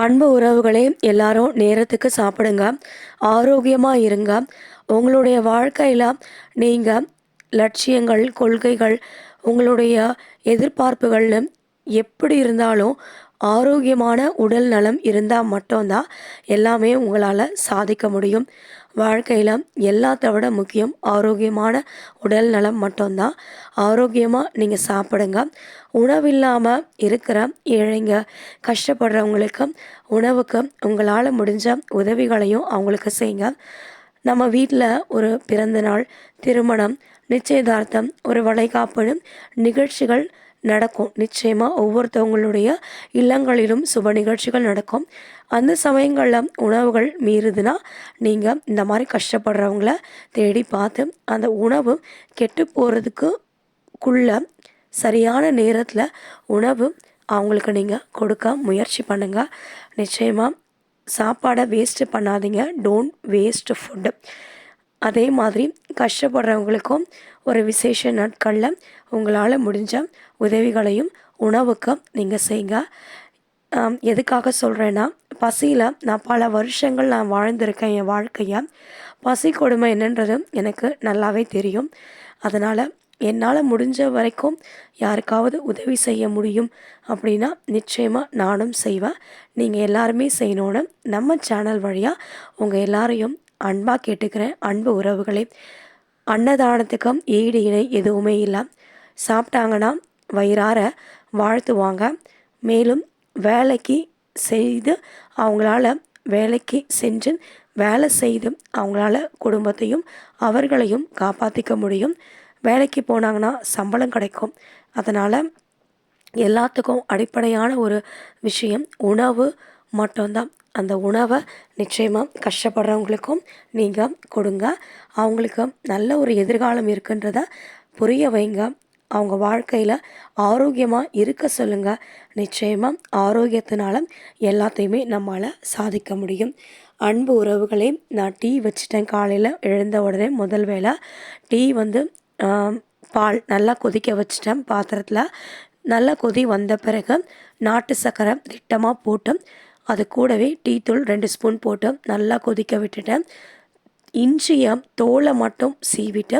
அன்பு உறவுகளே எல்லாரும் நேரத்துக்கு சாப்பிடுங்க. ஆரோக்கியமாக இருங்க. உங்களுடைய வாழ்க்கையில் நீங்கள் லட்சியங்கள் கொள்கைகள் உங்களுடைய எதிர்பார்ப்புகள்னு எப்படி இருந்தாலும் ஆரோக்கியமான உடல் நலம் இருந்தால் மட்டும்தான் எல்லாமே உங்களால் சாதிக்க முடியும். வாழ்க்கையில் எல்லாத்த விட முக்கியம் ஆரோக்கியமான உடல் நலம் மட்டும்தான். ஆரோக்கியமாக நீங்கள் சாப்பிடுங்க. உணவில்லாமல் இருக்கிற ஏழைங்க கஷ்டப்படுறவங்களுக்கு உணவுக்கு உங்களால் முடிஞ்ச உதவிகளையும் அவங்களுக்கு செய்யுங்க. நம்ம வீட்டில் ஒரு பிறந்தநாள் திருமணம் நிச்சயதார்த்தம் ஒரு வளைகாப்பு நிகழ்ச்சிகள் நடக்கும். நிச்சயமாக ஒவ்வொருத்தவங்களுடைய இல்லங்களிலும் சுப நிகழ்ச்சிகள் நடக்கும். அந்த சமயங்களில் உணவுகள் மீறுதுன்னா நீங்கள் இந்த மாதிரி கஷ்டப்படுறவங்கள தேடி பார்த்து அந்த உணவு கெட்டு போகிறதுக்குள்ள சரியான நேரத்தில் உணவு அவங்களுக்கு நீங்கள் கொடுக்க முயற்சி பண்ணுங்கள் நிச்சயமாக சாப்பாடை வேஸ்ட்டு பண்ணாதீங்க. டோன்ட் வேஸ்ட் ஃபுட்டு அதே மாதிரி கஷ்டப்படுறவங்களுக்கும் ஒரு விசேஷ நாட்களில் உங்களால் முடிஞ்ச உதவிகளையும் உணவுக்கும் நீங்கள் செய்யுங்க எதுக்காக சொல்கிறேன்னா பசியில் நான் பல வருஷங்கள் நான் வாழ்ந்திருக்கேன் என் வாழ்க்கையை. பசி கொடுமை என்னன்றது எனக்கு நல்லாவே தெரியும். அதனால் என்னால் முடிஞ்ச வரைக்கும் யாருக்காவது உதவி செய்ய முடியும் அப்படின்னா நிச்சயமாக நானும் செய்வேன். நீங்கள் எல்லாருமே செய்யணும்னு நம்ம சேனல் வழியாக உங்கள் எல்லாரையும் அன்பாக கேட்டுக்கிறேன். அன்பு உறவுகளே. அன்னதானத்துக்கும் ஈடு இணை எதுவுமே இல்லை. சாப்பிட்டாங்கன்னா வயிறார வாழ்த்துவாங்க. மேலும் வேலைக்கு செய்து அவங்களால வேலைக்கு சென்று வேலை செய்து அவங்களால குடும்பத்தையும் அவர்களையும் காப்பாற்றிக்க முடியும். வேலைக்கு போனாங்கன்னா சம்பளம் கிடைக்கும். அதனால் எல்லாத்துக்கும் அடிப்படையான ஒரு விஷயம் உணவு மட்டும்தான். அந்த உணவை நிச்சயமாக கஷ்டப்படுறவங்களுக்கும் நீங்கள் கொடுங்க. அவங்களுக்கு நல்ல ஒரு எதிர்காலம் இருக்குன்றத புரிய வைங்க. அவங்க வாழ்க்கையில் ஆரோக்கியமாக இருக்க சொல்லுங்கள் நிச்சயமாக ஆரோக்கியத்தினால எல்லாத்தையுமே நம்மளால் சாதிக்க முடியும். அன்பு உறவுகளே நான் டீ வச்சிட்டேன். காலையில் எழுந்த உடனே முதல் வேலை டீ வந்து பால் நல்லா கொதிக்க வச்சிட்டேன். பாத்திரத்தில் நல்லா கொதி வந்த பிறகு நாட்டு சர்க்கரை திட்டமாக போட்டு அது கூடவே டீ தூள் ரெண்டு ஸ்பூன் போட்டு நல்லா கொதிக்க விட்டுட்டேன். இஞ்சியை தோலை மட்டும் சீவிட்டு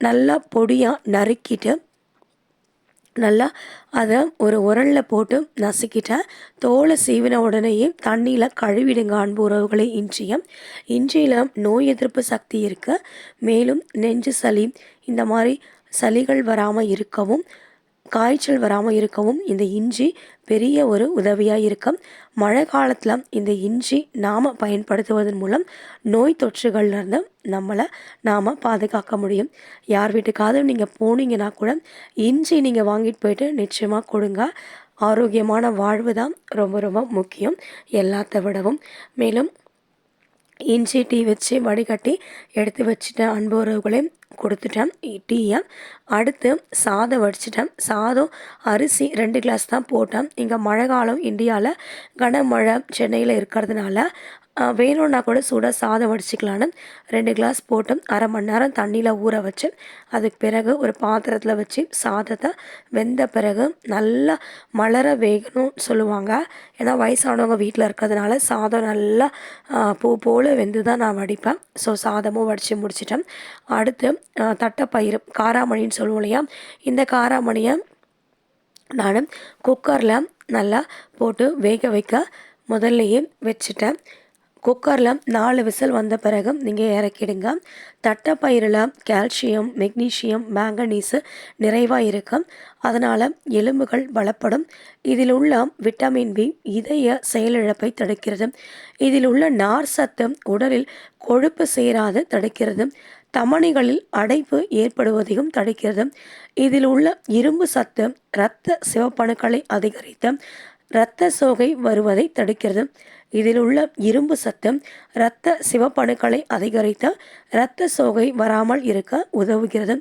நல்லா பொடியாக நறுக்கிட்டு நல்லா அதை ஒரு உரலில் போட்டு நசுக்கிட்டேன். தோலை சீவின உடனேயே தண்ணியில் கழுவிடுங்க அன்பு உறவுகளை இஞ்சியம் இஞ்சியில் நோய் எதிர்ப்பு சக்தி இருக்கு. மேலும் நெஞ்சு சளி இந்த மாதிரி சளிகள் வராமல் இருக்கவும் காய்ச்சல் வராமல் இருக்கவும் இந்த இஞ்சி பெரிய ஒரு உதவியாக இருக்கும். மழை காலத்தில் இந்த இஞ்சி நாம் பயன்படுத்துவதன் மூலம் நோய் தொற்றுகள்லேருந்து நம்மளை நாம் பாதுகாக்க முடியும். யார் வீட்டுக்காவது நீங்கள் போனீங்கன்னா கூட இஞ்சி நீங்கள் வாங்கிட்டு போயிட்டு நிச்சயமாக கொடுங்க. ஆரோக்கியமான வாழ்வு தான் ரொம்ப ரொம்ப முக்கியம். எல்லாத்த விடவும். மேலும் இஞ்சி டீ வச்சு வடிகட்டி எடுத்து வச்சுட்டேன் அன்பு உறவுகளையும் கொடுத்துட்டேன். டீயை அடுத்து சாதம் வடிச்சிட்டேன். சாதம் அரிசி ரெண்டு கிளாஸ் தான் போட்டேன். இங்கே மழை காலம் இந்தியாவில் கனமழை சென்னையில் இருக்கிறதுனால வேணும்னா கூட சூடாக சாதம் வடிச்சிக்கலான்னு ரெண்டு கிளாஸ் போட்டு அரை மணி நேரம் தண்ணியில் ஊற வச்சு அதுக்கு பிறகு ஒரு பாத்திரத்தில் வச்சு சாதத்தை வெந்த பிறகு நல்லா மலர வேகணும்னு சொல்லுவாங்க. ஏன்னா வயசானவங்க வீட்டில் இருக்கிறதுனால சாதம் நல்லா பூ போல் வெந்து தான் நான் வடிப்பேன். ஸோ சாதமும் வடித்து முடிச்சிட்டேன். அடுத்து தட்டைப்பயிறு காராமணின்னு சொல்லுவோம் இல்லையா? இந்த காராமணியை நான் குக்கரில் நல்லா போட்டு வேக வைக்க முதல்லையே வச்சுட்டேன். குக்கரில் நாலு விசில் வந்த பிறகு நீங்கள் இறக்கிடுங்க. தட்டைப்பயிரில் கால்சியம் மெக்னீசியம் மேங்கனீஸு நிறைவாக இருக்கும் அதனால் எலும்புகள் பலப்படும் இதில் உள்ள விட்டமின் பி இதய செயலிழப்பை தடுக்கிறது. இதில் உள்ள நார் சத்து உடலில் கொழுப்பு சேராது தடுக்கிறது. தமணிகளில் அடைப்பு ஏற்படுவதையும் தடுக்கிறது. இதில் உள்ள இரும்பு சத்து இரத்த சிவப்பணுக்களை அதிகரித்து இரத்த சோகை வருவதை தடுக்கிறது. இதில் உள்ள இரும்பு சத்தம் இரத்த சிவப்பணுக்களை அதிகரித்து இரத்த சோகை வராமல் இருக்க உதவுகிறது.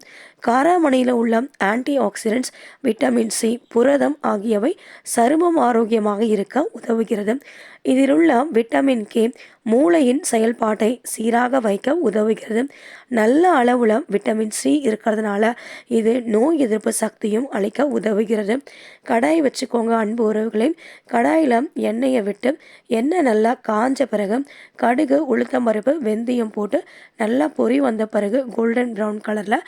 காராமணியில் உள்ள ஆன்டி ஆக்சிடென்ட்ஸ் விட்டமின் சி புரதம் ஆகியவை சருமம் ஆரோக்கியமாக இருக்க உதவுகிறது. இதில் உள்ள விட்டமின் கே மூளையின் செயல்பாட்டை சீராக வைக்க உதவுகிறது. நல்ல அளவில் விட்டமின் சி இருக்கிறதுனால இது நோய் எதிர்ப்பு சக்தியும் அளிக்க உதவுகிறது. கடாய் வச்சுக்கோங்க அன்பு உறவுகளை. கடாயில் எண்ணெயை விட்டு எண்ணெய் நல்லா காஞ்ச பிறகு கடுகு உளுத்தம் பருப்பு வெந்தயம் போட்டு நல்லா பொறி வந்த பிறகு கோல்டன் ப்ரௌன் கலரில்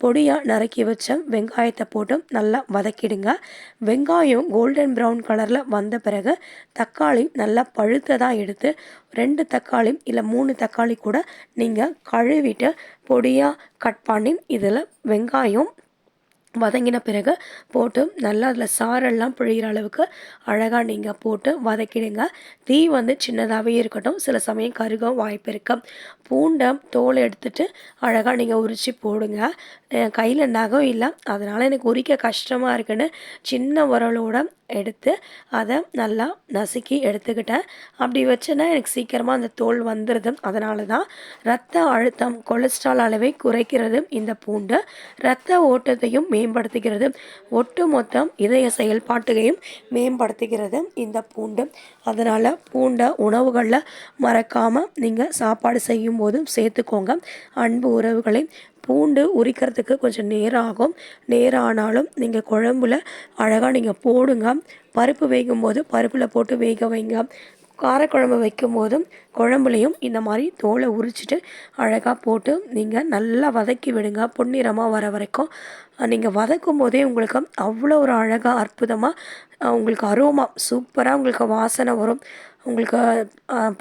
பொடியாக நறுக்கி வச்ச வெங்காயத்தை போட்டு நல்லா வதக்கிடுங்க. வெங்காயம் கோல்டன் ப்ரௌன் கலரில் வந்த பிறகு தக்காளி நல்லா பழுத்ததாக எடுத்து ரெண்டு தக்காளி இல்லை மூணு தக்காளி கூட நீங்கள் கழுவிட்டு பொடியாக கட் பண்ணி இதில் வெங்காயம் வதங்கின பிறகு போட்டு நல்லா அதில் சாரெல்லாம் பிழிகிற அளவுக்கு அழகாக நீங்கள் போட்டு வதக்கிடுங்க. தீ வந்து சின்னதாகவே இருக்கட்டும். சில சமயம் கருக வாய்ப்பு இருக்கும் பூண்டை தோலை எடுத்துட்டு அழகாக நீங்கள் உரித்து போடுங்க. கையில் நகம் இல்லை. அதனால் எனக்கு உரிக்க கஷ்டமாக இருக்குன்னு சின்ன உரலோட எடுத்து அதை நல்லா நசுக்கி எடுத்துக்கிட்டேன். அப்படி வச்சேன்னா எனக்கு சீக்கிரமாக அந்த தோல் வந்துடுது அதனால தான் ரத்த அழுத்தம் கொலஸ்ட்ரால் அளவை குறைக்கிறது இந்த பூண்டு ரத்த ஓட்டத்தையும் மேம்படுத்துகிறது. ஒட்டு மொத்தம் இதய செயல்பாட்டுகையும் மேம்படுத்துகிறது இந்த பூண்டு. அதனால் பூண்டை உணவுகளில் மறக்காமல் நீங்கள் சாப்பாடு செய்யும் போதும் சேர்த்துக்கோங்க. அன்பு உறவுகளை பூண்டு உரிக்கிறதுக்கு கொஞ்சம் நேரம் ஆகும் நேரம் ஆனாலும் நீங்கள் குழம்புல அழகாக நீங்கள் போடுங்க. பருப்பு வேகும் போது பருப்பில் போட்டு வேக வைங்க. காரக்குழம்பு வைக்கும் போதும் குழம்புலையும் இந்த மாதிரி தோலை உரிச்சிட்டு அழகாக போட்டு நீங்கள் நல்லா வதக்கி விடுங்க. பொன்னிறமாக வர வரைக்கும். நீங்கள் வதக்கும் போதே உங்களுக்கு அவ்வளோ ஒரு அழகாக அற்புதமாக உங்களுக்கு அரோமா சூப்பராக உங்களுக்கு வாசனை வரும். உங்களுக்கு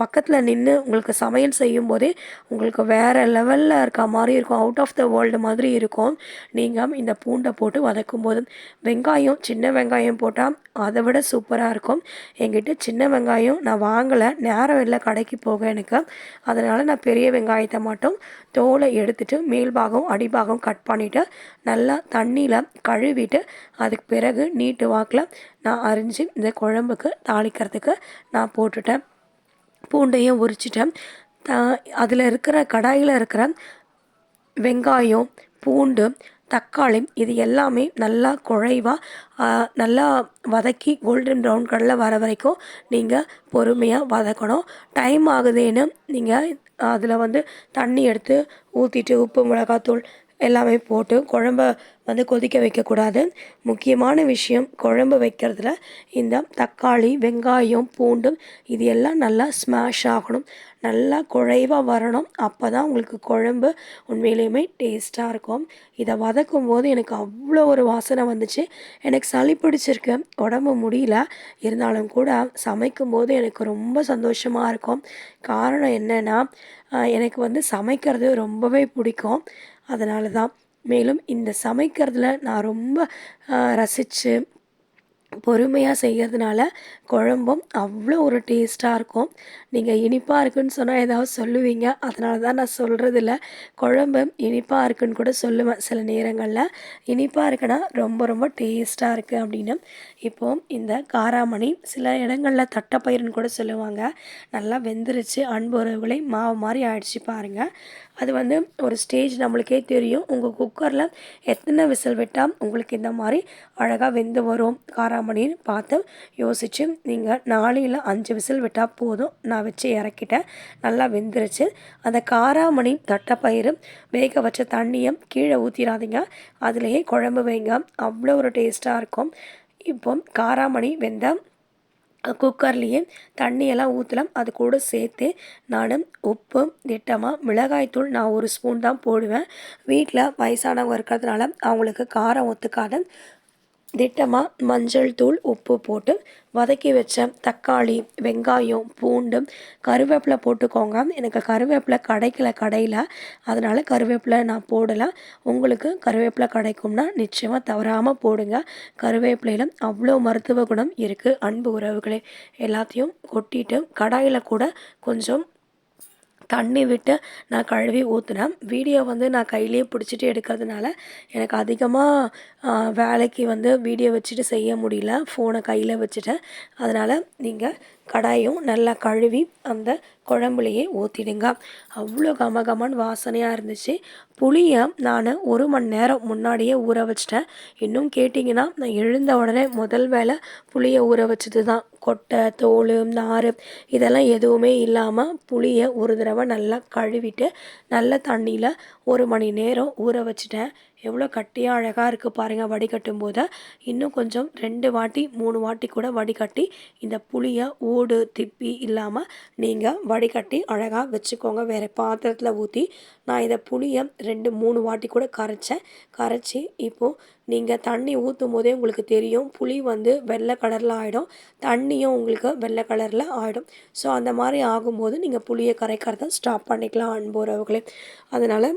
பக்கத்தில் நின்று உங்களுக்கு சமையல் செய்யும் போதே உங்களுக்கு வேறு லெவலில் இருக்க மாதிரி இருக்கும். அவுட் ஆஃப் த வேர்ல்டு மாதிரி இருக்கும். நீங்கள் இந்த பூண்டை போட்டு வதக்கும் போது வெங்காயம் சின்ன வெங்காயம் போட்டால் அதை விட சூப்பராக இருக்கும். என்கிட்ட சின்ன வெங்காயம் நான் வாங்கலை. நேரம் இல்லை கடைக்கு போக எனக்கு. அதனால் நான் பெரிய வெங்காயத்தை மட்டும் தோலை எடுத்துகிட்டு மேல்பாகம் அடிபாகம் கட் பண்ணிவிட்டு நல்லா தண்ணியில் கழுவிட்டு அதுக்கு பிறகு நீட்டு வாக்கில் நான் அரிஞ்சு இந்த குழம்புக்கு தாளிக்கிறதுக்கு நான் போட்டுட்டேன். பூண்டையும் உரிச்சிட்டேன். த அதில் இருக்கிற கடாயில் இருக்கிற வெங்காயம் பூண்டு தக்காளி இது எல்லாமே நல்லா குழைவாக நல்லா வதக்கி கோல்டன் ப்ரௌன் கலரில் வர வரைக்கும் நீங்கள் பொறுமையாக வதக்கணும். டைம் ஆகுதுன்னு நீங்கள் அதில் வந்து தண்ணி எடுத்து ஊற்றிட்டு உப்பு மிளகாத்தூள் எல்லாமே போட்டு குழம்ப வந்து கொதிக்க வைக்கக்கூடாது. முக்கியமான விஷயம் குழம்பு வைக்கிறதுல இந்த தக்காளி வெங்காயம் பூண்டு இது எல்லாம் நல்லா ஸ்மாஷ் ஆகணும். நல்லா குழைவாக வரணும். அப்போ தான் உங்களுக்கு குழம்பு உண்மையிலேயுமே டேஸ்ட்டாக இருக்கும். இதை வதக்கும் போது எனக்கு அவ்வளோ ஒரு வாசனை வந்துச்சு. எனக்கு சளி பிடிச்சிருக்கு. உடம்பு முடியல. இருந்தாலும் கூட சமைக்கும் போது எனக்கு ரொம்ப சந்தோஷமாக இருக்கும். காரணம் என்னென்னா எனக்கு வந்து சமைக்கிறது ரொம்பவே பிடிக்கும். அதனால தான் மேலும் இந்த சமைக்கிறதுல நான் ரொம்ப ரசித்து பொறுமையாக செய்கிறதுனால குழம்பும் அவ்வளோ ஒரு டேஸ்ட்டாக இருக்கும். நீங்கள் இனிப்பாக இருக்குன்னு சொன்னால் ஏதாவது சொல்லுவீங்க. அதனால தான் நான் சொல்கிறதில்ல குழம்பு இனிப்பாக இருக்குன்னு கூட சொல்லுவேன் சில நேரங்களில். இனிப்பாக இருக்குன்னா ரொம்ப ரொம்ப டேஸ்ட்டாக இருக்குது அப்படின்னு. இப்போது இந்த காராமணி சில இடங்களில் தட்டைப்பயிறுன்னு கூட சொல்லுவாங்க. நல்லா வெந்துருச்சு அன்பு உறவுகளை மாவு மாதிரி ஆயிடுச்சு பாருங்கள் அது வந்து ஒரு ஸ்டேஜ் நம்மளுக்கே தெரியும். உங்கள் குக்கரில் எத்தனை விசில் விட்டால் உங்களுக்கு இந்த மாதிரி அழகாக வெந்து வரும். காராமணின்னு பார்த்து யோசித்து நீங்கள் நாலு இல்லை அஞ்சு விசில் விட்டால் போதும். நான் வச்சு இறக்கிட்டேன். நல்லா வெந்துருச்சு. அந்த காராமணி தட்டைப்பயிறு வேக வச்ச தண்ணியை கீழே ஊற்றிடாதீங்க அதுலேயே குழம்பு வைங்க. அவ்வளோ ஒரு டேஸ்ட்டாக இருக்கும். இப்போ காராமணி வெந்த குக்கர்லேயே தண்ணியெல்லாம் ஊற்றலாம் அது கூட சேர்த்து நான் உப்பு திட்டமாக மிளகாய்த்தூள் நான் ஒரு ஸ்பூன் தான் போடுவேன். வீட்டில் வயசானவங்க இருக்கிறதுனால அவங்களுக்கு காரம் ஒத்துக்காத. திட்டமாக மஞ்சள் தூள் உப்பு போட்டு வதக்கி வச்ச தக்காளி வெங்காயம் பூண்டு கருவேப்பிலை போட்டுக்கோங்க. எனக்கு கருவேப்பிலை கிடைக்கல கடையில். அதனால் கருவேப்பிலை நான் போடலை. உங்களுக்கு கருவேப்பிலை கிடைக்கும்னா நிச்சயமாக தவறாமல் போடுங்க. கருவேப்பிலையில் அவ்வளோ மருத்துவ குணம் இருக்குது அன்பு உறவுகளே எல்லாத்தையும் கொட்டிட்டு கடாயில் கூட கொஞ்சம் தண்ணி விட்டு நான் கழுவி ஊற்றுனேன் வீடியோ வந்து நான் கையிலேயே பிடிச்சிட்டு எடுக்கிறதுனால எனக்கு அதிகமாக வேலைக்கு வந்து வீடியோ வச்சுட்டு செய்ய முடியல. ஃபோனை கையில் வச்சுட்டேன். அதனால் நீங்கள் கடாயும் நல்லா கழுவி அந்த குழம்புலையே ஊற்றிடுங்க அவ்வளோ கம கமன்னு வாசனையாக இருந்துச்சு. புளியை நான் ஒரு மணி நேரம் முன்னாடியே ஊற வச்சிட்டேன். இன்னும் கேட்டிங்கன்னா நான் எழுந்த உடனே முதல் வேலை புளியை ஊற வச்சது தான் கொட்டை தோல் நார் இதெல்லாம் எதுவுமே இல்லாமல் புளியை ஒரு தடவை நல்லா கழுவிட்டு நல்ல தண்ணியில் ஒரு மணி நேரம் ஊற வச்சிட்டேன். எவ்வளோ கட்டியாக அழகாக இருக்குது பாருங்கள் வடிகட்டும் போது இன்னும் கொஞ்சம் ரெண்டு வாட்டி மூணு வாட்டி கூட வடிகட்டி இந்த புளியை ஓடு திப்பி இல்லாமல் நீங்கள் வடிகட்டி அழகாக வச்சுக்கோங்க. வேறு பாத்திரத்தில் ஊற்றி நான் இதை புளியை ரெண்டு மூணு வாட்டி கூட கரைச்சேன். கரைச்சி இப்போது நீங்கள் தண்ணி ஊற்றும் போதே உங்களுக்கு தெரியும் புளி வந்து வெள்ளை கலரில் ஆகிடும் தண்ணியும் உங்களுக்கு வெள்ளை கலரில் ஆகிடும் ஸோ அந்த மாதிரி ஆகும்போது நீங்கள் புளியை கரைக்கிறத ஸ்டாப் பண்ணிக்கலாம் அன்புறவுகளே அதனால்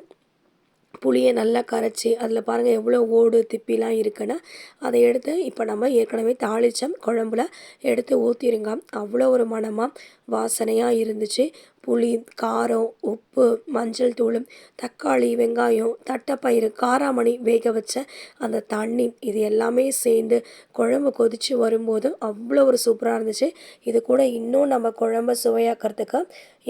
புளியை நல்லா கரைச்சி அதில் பாருங்கள் எவ்வளோ ஓடு திப்பிலாம் இருக்குன்னு அதை எடுத்து இப்போ நம்ம ஏற்கனவே தாளித்தம் குழம்புல எடுத்து ஊற்றிருங்க அவ்வளோ ஒரு மணமாக வாசனையாக இருந்துச்சு. புளி காரம் உப்பு மஞ்சள் தூள் தக்காளி வெங்காயம் தட்டைப்பயிறு காராமணி வேக வச்ச அந்த தண்ணி இது எல்லாமே சேர்ந்து குழம்பு கொதித்து வரும்போது அவ்வளோ ஒரு சூப்பராக இருந்துச்சு. இது கூட இன்னும் நம்ம குழம்ப சுவையாக்கிறதுக்கு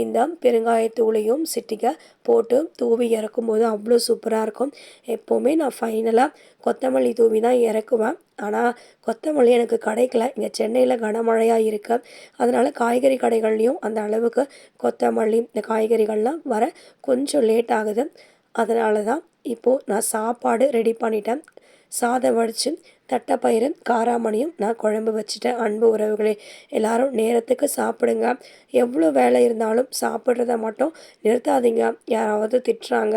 இந்த பெருங்காயத்தூளையும் சிட்டிக்க போட்டு தூவி இறக்கும்போது அவ்வளோ சூப்பராக இருக்கும். எப்போவுமே நான் ஃபைனலாக கொத்தமல்லி தூவி தான் இறக்குவேன். ஆனால் கொத்தமல்லி எனக்கு கிடைக்கல. இங்கே சென்னையில் கனமழையாக இருக்கு. அதனால் காய்கறி கடைகள்லேயும் அந்த அளவுக்கு கொத்தமல்லி இந்த காய்கறிகள்லாம் வர கொஞ்சம் லேட் ஆகுது. அதனால தான் இப்போது நான் சாப்பாடு ரெடி பண்ணிட்டேன். சாதம் வடித்து தட்டைப்பயிறு காராமணியும் நான் குழம்பு வச்சுட்டேன். அன்பு உறவுகளே எல்லாரும் நேரத்துக்கு சாப்பிடுங்க. எவ்வளோ வேலை இருந்தாலும் சாப்பிட்றத மட்டும் நிறுத்தாதீங்க. யாராவது திட்டுறாங்க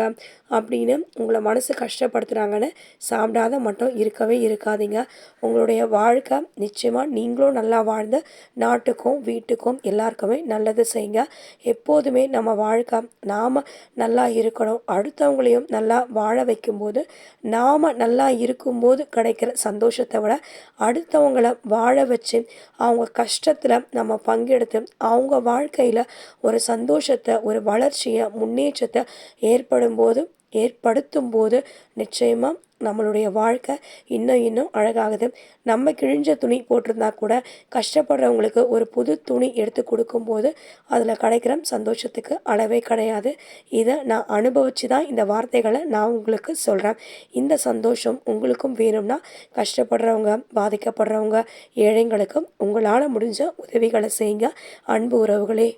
அப்படின்னு உங்களை மனசு கஷ்டப்படுத்துகிறாங்கன்னு சாப்பிடாத மட்டும் இருக்கவே இருக்காதீங்க. உங்களுடைய வாழ்க்கை நிச்சயமாக நீங்களும் நல்லா வாழ்ந்து நாட்டுக்கும் வீட்டுக்கும் எல்லாருக்குமே நல்லது செய்யுங்க. எப்போதுமே நம்ம வாழ்க்கை நாம் நல்லா இருக்கணும். அடுத்தவங்களையும் நல்லா வாழ வைக்கும்போது நாம் நல்லா இருக்கும்போது கிடைக்கிற சந்தோஷத்தை விட அடுத்தவங்கள வாழ வச்சு அவங்க கஷ்டத்தில் நம்ம பங்கெடுத்து அவங்க வாழ்க்கையில் ஒரு சந்தோஷத்தை ஒரு வளர்ச்சியை முன்னேற்றத்தை ஏற்படும் போது ஏற்படுத்தும் போது நிச்சயமாக நம்மளுடைய வாழ்க்கை இன்னும் இன்னும் அழகாகுது. நம்ம கிழிஞ்ச துணி போட்டிருந்தா கூட கஷ்டப்படுறவங்களுக்கு ஒரு புது துணி எடுத்து கொடுக்கும்போது அதில் கிடைக்கிற சந்தோஷத்துக்கு அளவே கிடையாது. இதை நான் அனுபவித்து தான் இந்த வார்த்தைகளை நான் உங்களுக்கு சொல்கிறேன் இந்த சந்தோஷம் உங்களுக்கும் வேணும்னா கஷ்டப்படுறவங்க பாதிக்கப்படுறவங்க ஏழைங்களுக்கும் உங்களால் முடிஞ்ச உதவிகளை செய்யுங்க. அன்பு உறவுகளே.